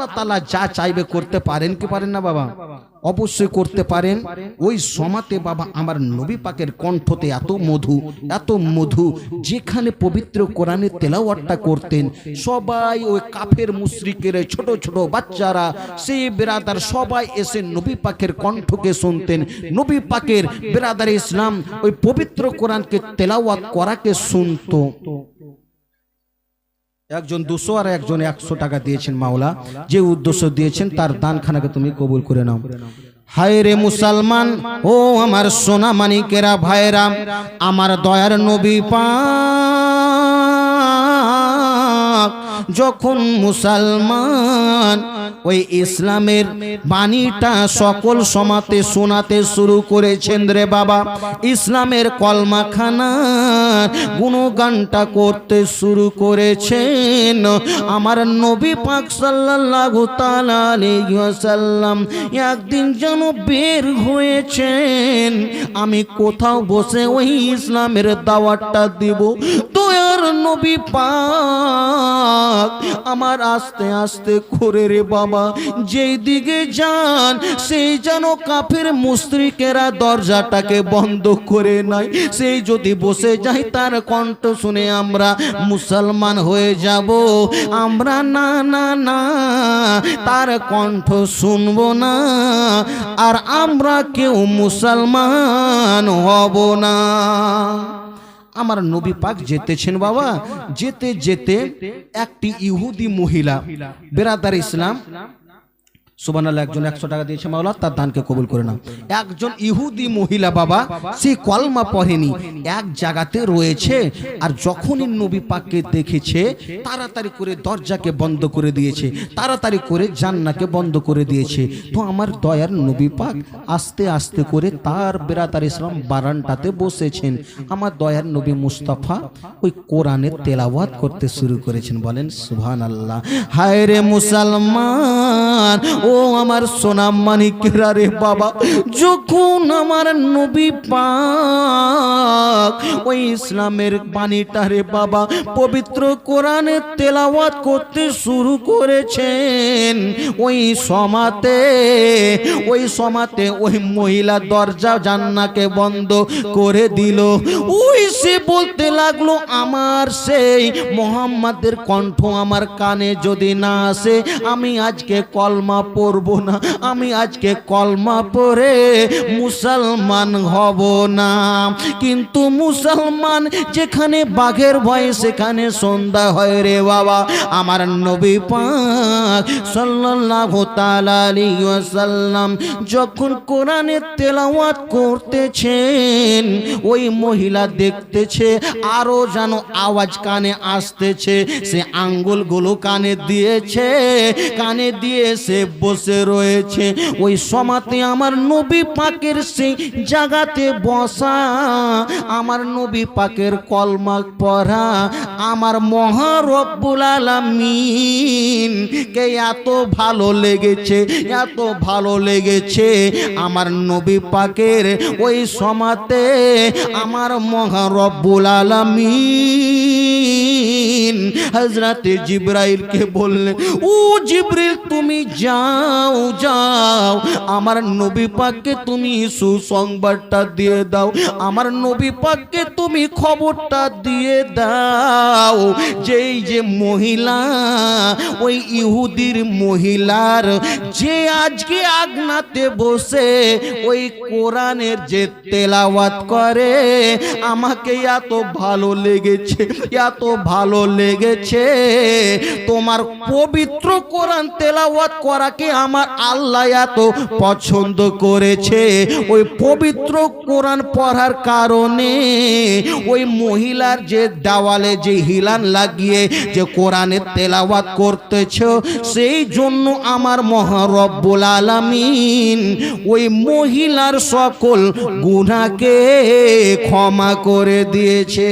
আল্লাহ তালা যা চাইবে করতে পারেন কি পারেন না বাবা? অবশ্যই করতে পারেন। ওই সমাতে বাবা আমার নবী পাকের কণ্ঠতে এত মধু এত মধু, যেখানে পবিত্র কোরআনের তেলাওয়াতটা করতেন, সবাই ওই কাফের মুশরিকের, ছোট ছোট বাচ্চারা, সেই বেরাদার সবাই এসে নবী পাকের কণ্ঠকে শুনতেন। নবী পাকের বেরাদার ইসলাম ওই পবিত্র কোরআনকে তেলাওয়াত করাকে শুনতো। একজন দুশো আর একজন একশো টাকা দিয়েছেন মাওলা। যে উদ্দেশ্য দিয়েছেন, তার দানখানাকে তুমি কবুল করে নাও। হায় রে মুসলমান, ও আমার সোনা মানিকেরা ভাইরা, আমার দয়ার নবী পাক। যখন মুসলমান ওই ইসলামের বাণীটা সকল সমাতে শোনাতে শুরু করেছেন রে বাবা। ইসলামের কলমাখানা গুণগানটা করতে শুরু করেছেন। আমার নবী পাক সাল্লাল্লাহু তাআলা আলাইহি ওয়াসাল্লাম একদিন যেন বের হয়েছেন। আমি কোথাও বসে ওই ইসলামের দাওয়াতটা দিব। দয়ার নবী পাক, আমার আস্তে আস্তে করে রে বাবা, যেই দিকে যান, সেই যেন কাফের মুস্ত্রিকেরা দরজাটাকে বন্ধ করে নাই সেই যদি বসে যাই, তার কণ্ঠ শুনে আমরা মুসলমান হয়ে যাব। আমরা না না না, তার কণ্ঠ শুনব না, আর আমরা কেউ মুসলমান হব না। আমার নবী পাক যেতেছেন বাবা। যেতে যেতে একটি ইহুদি মহিলা বেরাদার ইসলাম সুবানাল্লাহ একজন একশো টাকা দিয়েছে মাওলা, তার দানকে কবুল করে নাও। একজন ইহুদি মহিলা বাবা, সে কলমা পড়েনি, এক জায়গাতে রয়েছে, আর যখনই নবী পাককে দেখেছে, তাড়াতাড়ি করে দরজাকে বন্ধ করে দিয়েছে, তাড়াতাড়ি করে জান্নাকে বন্ধ করে দিয়েছে। তো আমার দয়ার নবী পাক আস্তে আস্তে করে তার বেরাতার ইসলাম বারানটাতে বসেছেন। আমার দয়ার নবী মুস্তাফা ওই কোরআনের তেলাওয়াত করতে শুরু করেছেন, বলেন সুবহান আল্লাহ হায় রে মুসলমান ও আমার সোনাম মানিকেরা রে বাবা, যখন আমার নবী পাক, ওই ইসলামের বাণীটা রে বাবা, পবিত্র কোরআনে তেলাওয়াত করতে শুরু করেছেন। ওই সমাতে ওই সমাতে ওই মহিলা দরজা জান্নাকে বন্ধ করে দিল। ওই সে বলতে লাগল, আমার সেই মোহাম্মদের কণ্ঠ আমার কানে যদি না আসে, আমি আজকে কলমা পড়ব না। আমি আজকে কলমা পড়ে মুসলমান হব না। কিন্তু মুসলমান যেখানে বাঘের ভয়, সেখানে সন্ধ্যা হয় রে বাবা। আমার নবী পাক আলাইহি ওয়াসাল্লাম যখন কোরআনের তেলাওয়াত করতেছেন, ওই মহিলা দেখতেছে, আরও যেন আওয়াজ কানে আসতেছে। সে আঙ্গুলগুলো কানে দিয়েছে, কানে দিয়ে সে বসে রয়েছে। ওই সমাতে আমার নবী পাকের সেই জায়গাতে বসা। আমার নবী পাকের কলমা পড়া আমার মহারব্বুল আলামিন, কে এত ভালো লেগেছে, এত ভালো লেগেছে। আমার নবী পাকের ওই সমাতে আমার মহারব্বুল আলামিন হজরতে জিব্রাইলকে বললেন, ও জিব্রিল তুমি যাও যাও। আমার নবী পাককে তুমি সুসংবাদটা দিয়ে দাও। আমার নবী পাককে তুমি খবরটা দিয়ে দাও। যেই যে মহিলা, ওই ইহুদির মহিলার যে আজকে আগনাতে বসে, ওই কোরআনের যে তেলাওয়াত করে, আমাকে এত ভালো লেগেছে, এত ভালো লেগেছে। তোমার পবিত্র কোরআন তেলাওয়াত করাকে আমার আল্লাহ এত পছন্দ করেছে। ওই পবিত্র কোরআন পড়ার কারণে ওই মহিলার যে দেওয়ালে যে হিলান লাগিয়ে যে কোরআনের তেলাওয়াত করতেছ, সেই জন্য আমার মহারব্বুল আলামিন ওই মহিলার সকল গুনাহকে ক্ষমা করে দিয়েছে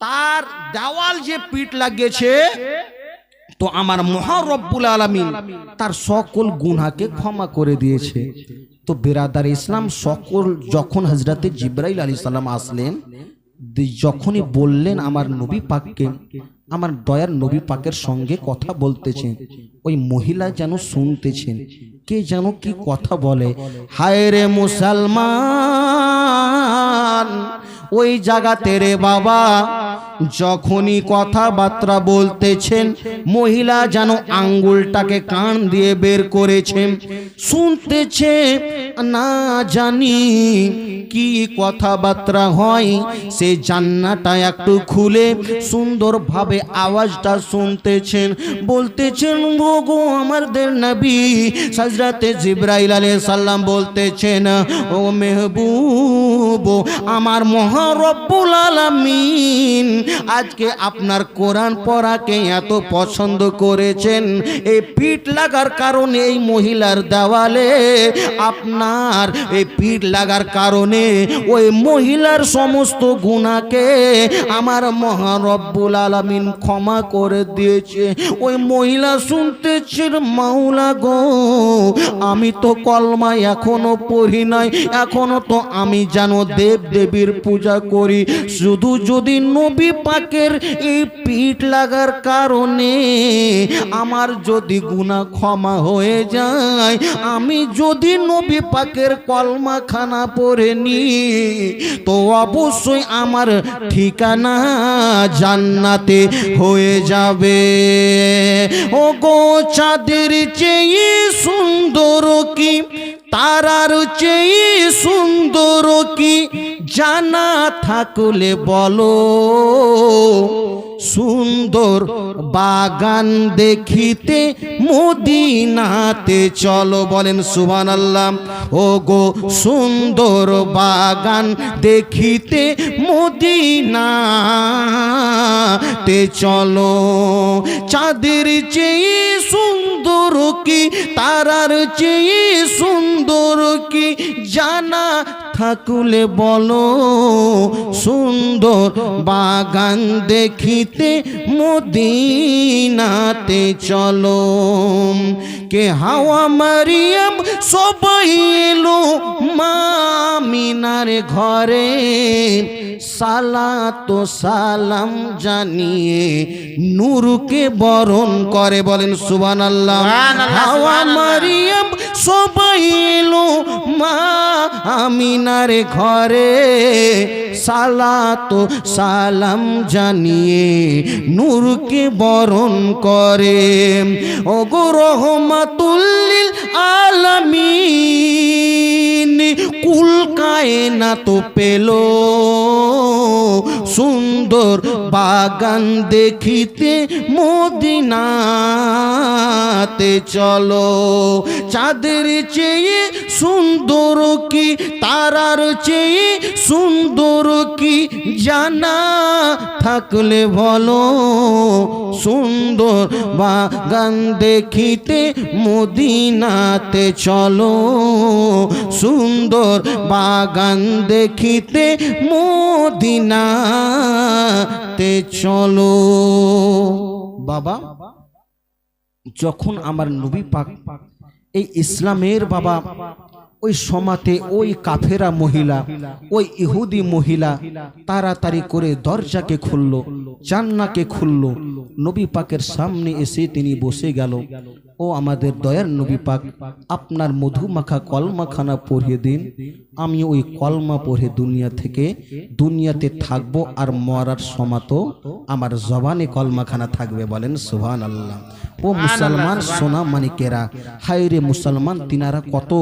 তার দেওয়াল যে পিঠ লাগিয়েছে তো আমার মহারব্বুল আলামিন তার সকল গুনাহকে ক্ষমা করে দিয়েছে। তো বেরাদার ইসলাম সকল, যখন হজরতে জিব্রাইল আলী সাল্লাম আসলেন যখনই বললেন আমার নবী পাককে, আমার দয়ার নবী পাকের সঙ্গে কথা বলতেছেন, ওই মহিলা যেন শুনতেছেন, কে যেন কি কথা বলে হায় রে মুসলমান ওই জায়গাতে রে বাবা। যখনই কথাবার্তা বলতেছেন, মহিলা যেন আঙ্গুলটাকে কান দিয়ে বের করেছেন। শুনতেছে, না জানি কি কথাবার্তা হয়। সে জান্নাটা একটু খুলে সুন্দরভাবে আওয়াজটা শুনতেছেন। বলতেছেন গো আমাদের নবী সাজরাতে জিব্রাইল আলাইহিস সালাম বলতেছেন, ও মেহবুব, আমার মহারব্বুল আলামিন। আজকে আপনার কোরআন পড়াকে এত পছন্দ করেছেন। এই পিঠ লাগার কারণে এই মহিলার দেওয়ালে আপনার এই পিঠ লাগার কারণে ওই মহিলার সমস্ত গুণাকে আমার মহারব্বুল আলামিন ক্ষমা করে দিয়েছে। ওই মহিলা শুনতেছেন মাওলা গো। আমি তো কলমা এখনও পড়ি নাই। এখনও তো আমি জানো দেব দেবীর পূজা করি। শুধু যদি নবী পাকের এই পিঠ লাগার কারণে আমার যদি গুণা ক্ষমা হয়ে যায়, আমি যদি নবী পাকের কলমা খানা পড়ে নি, তো অবশ্যই আমার ঠিকানা জান্নাতে হয়ে যাবে। ও গো চাঁদের চেয়ে সুন্দর কি, তারার চেয়ে সুন্দর কি জানা থাকলে বলো। সুন্দর বাগান দেখিতে মদিনাতে চলো বলেন সুবান আল্লাহ ও গো সুন্দর বাগান দেখিতে মদিনাতে চলো। চাঁদের চেয়ে সুন্দর কি, তারার চেয়ে সুন্দর কি, জানা থাকলে বলো। সুন্দর বাগান দেখিতে মদিনাতে চলো। কে হাওয়া মারিয়াম সবাই এলো মামিনার ঘরে। সালাতো সালাম জানিয়ে নূরকে বরণ করে বলেন সুবান আল্লাহ হাওয়া মারিয়াম সবাই এলো মা আমিনার ঘরে। সালাতো সালাম জানিয়ে নূরকে বরণ করে। ও গো রহমাতুল্লিল আলামিন কুল কায়না তো পেল। সুন্দর বাগান দেখিতে মদিনাতে চলো। চাঁদের চেয়ে সুন্দর কি, তারার চেয়ে সুন্দর কি জানা থাকলে বলো। সুন্দর বাগান দেখিতে মদিনাতে চলো। সুন্দর বাগান দেখিতে মদিনাতে চলো। বাবা। যখন আমার নবী পাক, এই ইসলামের বাবা, ওই সমাতে ওই কাফেরা মহিলা, ওই ইহুদি মহিলা তাড়াতাড়ি করে দরজাকে খুলল, জান্নাকে খুলল। নবী পাকের সামনে এসে তিনি বসে গেল। ও আমাদের দয়ার নবী পাক, আপনার মধুমাখা কলমাখানা পড়িয়ে দিন। আমি ওই কলমা পড়ে দুনিয়া থেকে, দুনিয়াতে থাকব আর মরার সমাতো আমার জবানে কলমাখানা থাকবে বলেন সুহান আল্লাহ ও মুসলমান সোনা মানিকেরা, হায়রে মুসলমান তিনারা কত?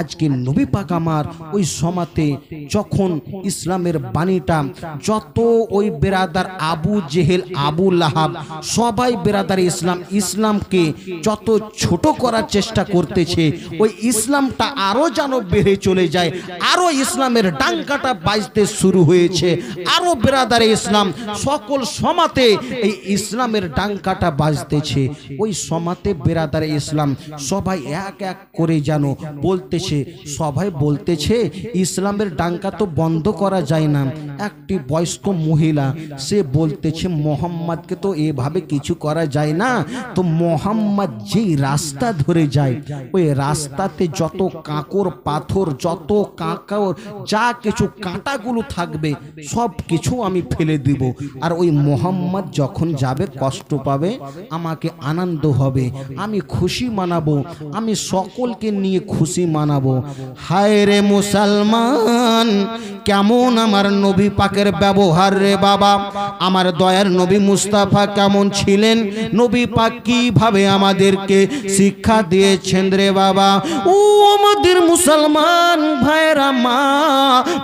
আজকে নবী পাক আমার ওই সমাতে যখন ইসলামের বাণীটা, যত ওই বেরাদার আবু জেহেল, আবু লাহাব, সবাই বেরাদার ইসলাম, ইসলামকে যত ছোট করার চেষ্টা করতেছে, ওই ইসলামটা আরও যেন বেড়ে চলে যায়, আরও ইসলামের ডাঙ্কাটা বাজতে শুরু হয়েছে, আরও বেরাদারে ইসলাম, সকল সমাতে এই ইসলামের ডাঙ্কাটা বাজতেছে। ওই সমাতে বেরাদার ইসলাম সবাই এক এক করে যেন বলতেছে, সবাই বলতেছে, ইসলামের ডাঙ্কা তো বন্ধ করা যায় না। একটি বয়স্ক মহিলা, সে বলতেছে, মোহাম্মদকে তো এভাবে কিছু করা যায় না। তো মোহাম্মদ যেই রাস্তা ধরে যায়, ওই রাস্তাতে যত কাঁকর, পাথর, যত কাঁকর, যা কিছু কাঁটাগুলো থাকবে, সব কিছু আমি ফেলে দিব। আর ওই মোহাম্মদ যখন যাবে, কষ্ট পাবে, আমাকে আনন্দ হবে। আমি খুশি মানাবো। আমি সকলকে নিয়ে খুশি মানাবো। হায় রে মুসলমান, কেমন আমার নবী পাকের ব্যবহার রে বাবা? আমার দয়ার নবী মুস্তাফা কেমন ছিলেন? নবী পাক কীভাবে আমাদেরকে শিক্ষা দিয়েছেন রে বাবা? ও আমাদের মুসলমান ভাইরা মা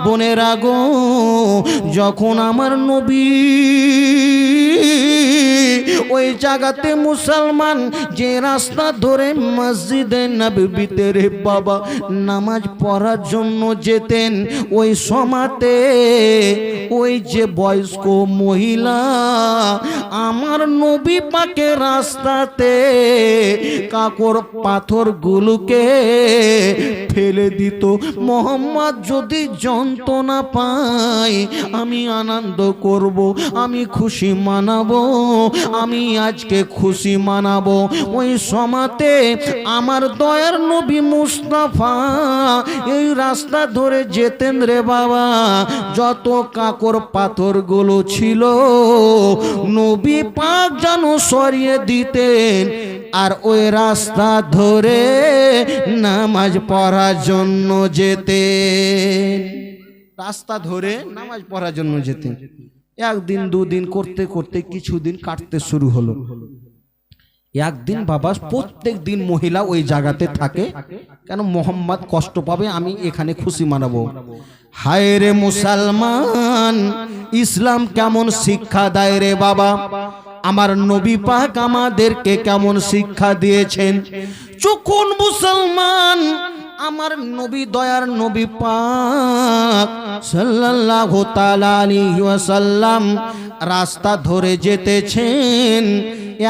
বোনেরা গো, যখন আমার নবী ওই জায়গাতে মুসলমান যে রাস্তা ধরে মসজিদে নবীতে রে বাবা নামাজ পড়ার জন্য যেতেন, ওই সমাতে ওই যে বয়স্ক মহিলা আমার নবী পাকে রাস্তাতে কাকর পাথরগুলোকে ফেলে দিত। মোহাম্মদ যদি যন্ত্রণা পায়, আমি আনন্দ করব, আমি খুশি মানাবো, আমি আজকে খুশি মানাবো ওই সমাতে আমার দয়ার নবী মুস্তাফা, এই রাস্তা ধরে যেতেন রে বাবা। যত কাকর পাথরগুলো ছিল, নবী পাক যেন সরিয়ে দিতেন। আর ওই রাস্তা ধরে নামাজ পড়ার জন্য যেতেন। রাস্তা ধরে নামাজ পড়ার জন্য যেতেন। একদিন, দুদিন করতে করতে কিছুদিন কাটতে শুরু হলো। একদিন বাবা প্রত্যেক দিন মহিলা ওই জায়গাতে থাকে। কেন মোহাম্মদ কষ্ট পাবে? আমি এখানে খুশি মানাবো। হায় রে মুসলমান। ইসলাম কেমন শিক্ষা দেয় রে বাবা? আমার নবী পাক আমাদেরকে কেমন শিক্ষা দিয়েছেন? চুকুন মুসলমান। আমার নবী দয়ার নবী পাক সাল্লাল্লাহু তাআলা আলাইহি ওয়াসাল্লাম রাস্তা ধরে যেতেছেন।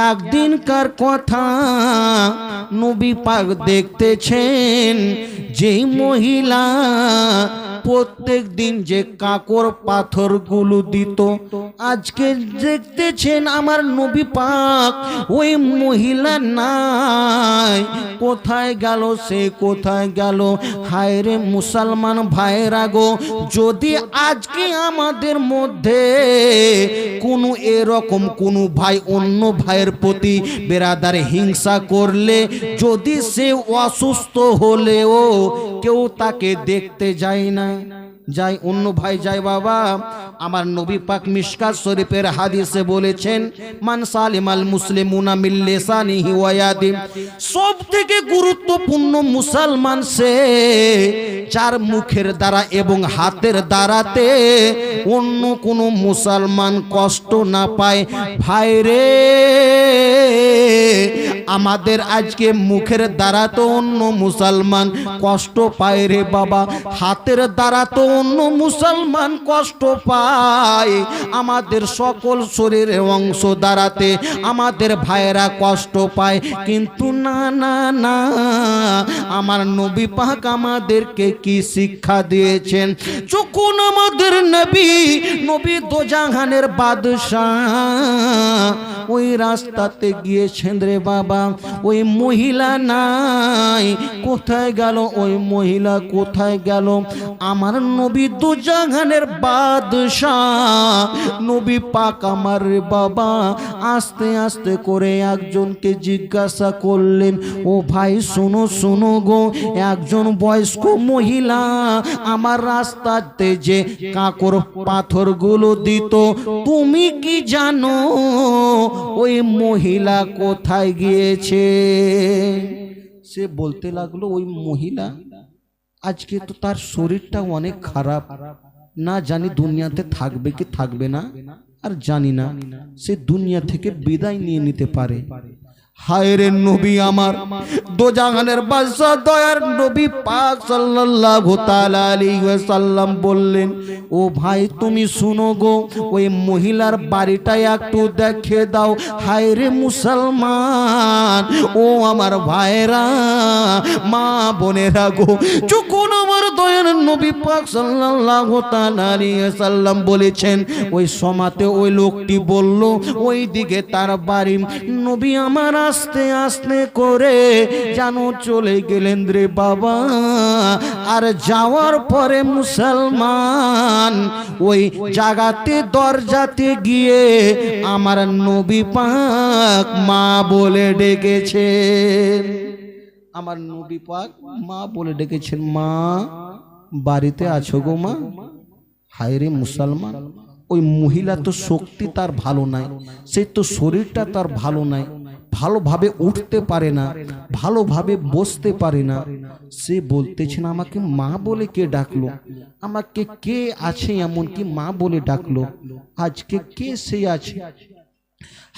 একদিনকার কথা নবী পাক দেখতেছেন, যেই মহিলা প্রত্যেক দিন যে কাকর পাথরগুলো দিত, আজকে দেখতেছেন আমার নবী পাক, ওই মহিলা নাই। কোথায় গেল সে, কোথায় গেল? হায় রে মুসলমান ভাইরা গো, যদি আজকে আমাদের মধ্যে কোনো এরকম কোনো ভাই, অন্য ভাইয়ের প্রতি বেরাদার হিংসা করলে, যদি সে অসুস্থ হলেও কেউ তাকে দেখতে যায় না। nine যাই অন্য ভাই, যাই বাবা, আমার নবী পাক মিশকাত শরীফের হাদিসে বলেছেন, মান সালিমাল মুসলিমুনা মিল লিসানিহি ওয়া ইয়াদি সব থেকে গুরুত্বপূর্ণ মুসলমান সে যার মুখের দ্বারা এবং হাতের দ্বারাতে অন্য কোনো মুসলমান কষ্ট না পায়। ভাই রে, আমাদের আজকে মুখের দ্বারা তো অন্য মুসলমান কষ্ট পায় রে বাবা, হাতের দ্বারা তো অন্য মুসলমান কষ্ট পায়। আমাদের সকল শরীরের অংশ দাঁড়াতে আমাদের ভাইয়েরা কষ্ট পায়। কিন্তু না না না, আমার নবী পাক আমাদেরকে কি শিক্ষা দিয়েছেন? যখন আমাদের নবী নবী দোজাহানের বাদশাহ ওই রাস্তাতে গিয়েছেন রে বাবা, ওই মহিলা নাই, কোথায় গেল? ওই মহিলা কোথায় গেল? আমার নবী দুজাহানের বাদশাহ। নবী পাক আমার বাবা, আস্তে আস্তে করে একজনকে জিজ্ঞাসা করলেন, ও ভাই, শোনো শোনো গো, একজন বয়স্ক মহিলা আমার রাস্তাতে যে কাকর পাথরগুলো দিত, তুমি কি জানো, ওই মহিলা কোথায় গিয়েছে? সে বলতে লাগল, ওই মহিলা আজকে তো তার শরীরটা অনেক খারাপ। না জানি দুনিয়াতে থাকবে কি থাকবে না, আর জানি না, সে দুনিয়া থেকে বিদায় নিয়ে নিতে পারে। হায় রে নবী আমার। দোজাহানের বাদশা দয়ার নবী পাক সাল্লাল্লাহু তাআলা আলাইহি ওয়াসাল্লাম বললেন, ও ভাই, তুমি শুনো গো, ওই মহিলার বাড়িটা একটু দেখে দাও। হায় রে মুসলমান, ও আমার ভাইরা মা বোনেরা গো, যখন আমার দয়ার নবী পাক সাল্লাল্লাহু তাআলা আলাইহি সাল্লাম বলেছেন, ওই সমাতে ওই লোকটি বলল ওই দিকে তার বাড়ি। নবী আমার আস্তে আস্তে করে জানো চলে গেলেন রে বাবা। আর যাওয়ার পরে মুসলমান ওই জাগাতে, দরজাতে গিয়ে আমার নবী পাক মা বলে ডেকেছে আমার নবী পাক মা বলে ডেকেছেন, মা, বাড়িতে আছো গো মা? হায় রে মুসলমান, ওই মহিলা তো শক্তি তার ভালো নাই, সে তো শরীরটা তার ভালো নাই ভালোভাবে উঠতে পারে না, ভালোভাবে বসতে পারে না। সে বলতেছেন আমাকে মা বলে কে ডাকলো? আমাকে কে আছে এমন কি মা বলে ডাকলো? আজকে কে সে আছে?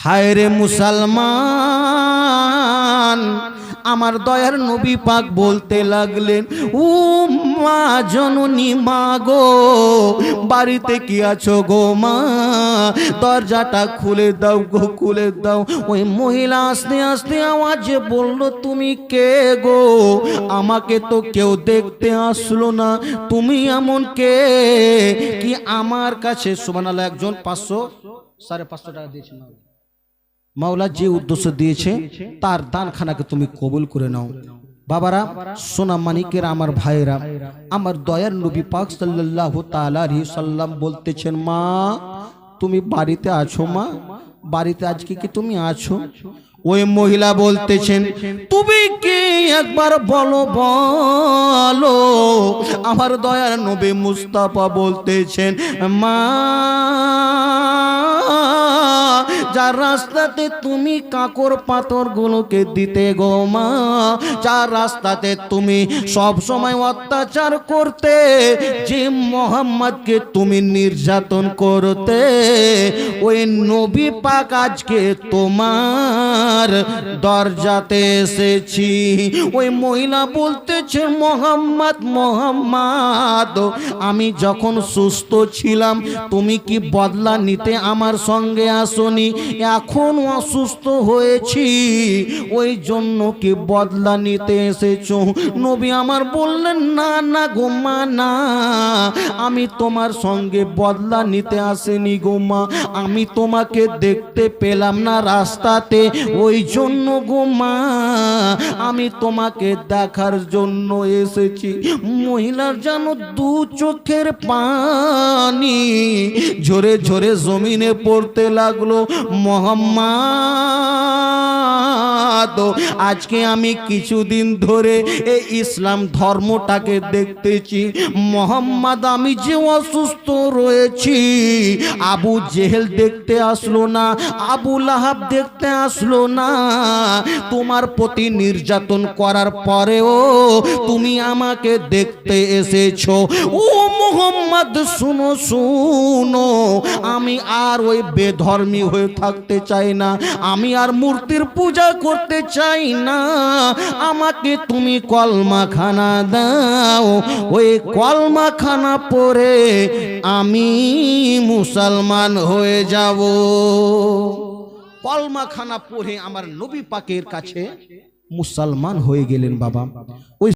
হায় রে মুসলমান, আমার দয়ার নবী পাক বলতে লাগলেন ও মা জননী মা গো, বাড়িতে কি আছো গো মা? দরজাটা খুলে দাও গো, খুলে দাও। ওই মহিলা আস্তে আস্তে আওয়াজে বলল, তুমি কে গো? আমাকে তো কেউ দেখতে আসলো না। তুমি এমন কে? কি আমার কাছে সুবহানাল্লাহ, একজন পাঁচশো, সাড়ে পাঁচশো টাকা দিয়েছে মাওলা। যে উদ্দেশ্য দিয়েছে, তার দানখানাকে তুমি কবুল করে নাও। বাবারা সোনা মানিকের আমার ভাইরা আমার দয়ার নবী পাক সাল্লাল্লাহু তাআলা আলাইহি সাল্লাম বলতেছেন মা তুমি বাড়িতে আছো মা? বাড়িতে আজকে কি তুমি আছো? ওই মহিলা বলতেছেন তুমি কি একবার বলো বলো? আমার দয়ার নবী মুস্তাফা বলতেছেন মা যার রাস্তাতে তুমি কাকর পাথর গুলোকে দিতে গো মা, যার রাস্তাতে তুমি সব সময় অত্যাচার করতে, যে মোহাম্মদকে তুমি নির্যাতন করতে, ওই নবী পাক আজকে তোমার দরজাতে এসেছি। ওই মহিলা বলতেছে, মোহাম্মদ মোহাম্মদ, আমি যখন সুস্থ ছিলাম, তুমি কি বদলা নিতে আমার সঙ্গে আসনি এখন অসুস্থ হয়েছি। ওই জন্য কি বদলা নিতে এসেছ। নবী আমার বললেন, না না গোমা না। আমি তোমার সঙ্গে বদলা নিতে আসেনি গোমা আমি তোমাকে দেখতে পেলাম না রাস্তাতে। ওই জন্য গোমা আমি তোমাকে দেখার জন্য এসেছি। মহিলার যেন দু চোখের পানি ঝরে ঝরে জমিনে পড়তে লাগল। মোহাম্মদ। আজকে আমি কিছুদিন ধরে এই ইসলাম ধর্মটাকে দেখতেছি। মোহাম্মদ, আমি যে অসুস্থ রয়েছি, আবু জেহেল দেখতে আসলো না, আবু লাহাব দেখতে আসলো না। তোমার প্রতি নির্যাতন করার পরেও তুমি আমাকে দেখতে এসেছ। ও মোহাম্মদ, শুনো শুনো, আমি আর ওই বেধর্মী হয়ে থাকতে চাই না। আমি আর মূর্তির পূজা করতে চাই না। আমাকে তুমি কলমা খানা দাও। ওই কলমা খানা পরে আমি মুসলমান হয়ে যাব। কলমাখানা পড়ে আমার নবী পাকের কাছে মুসলমান হয়ে গেলেন বাবা। ওই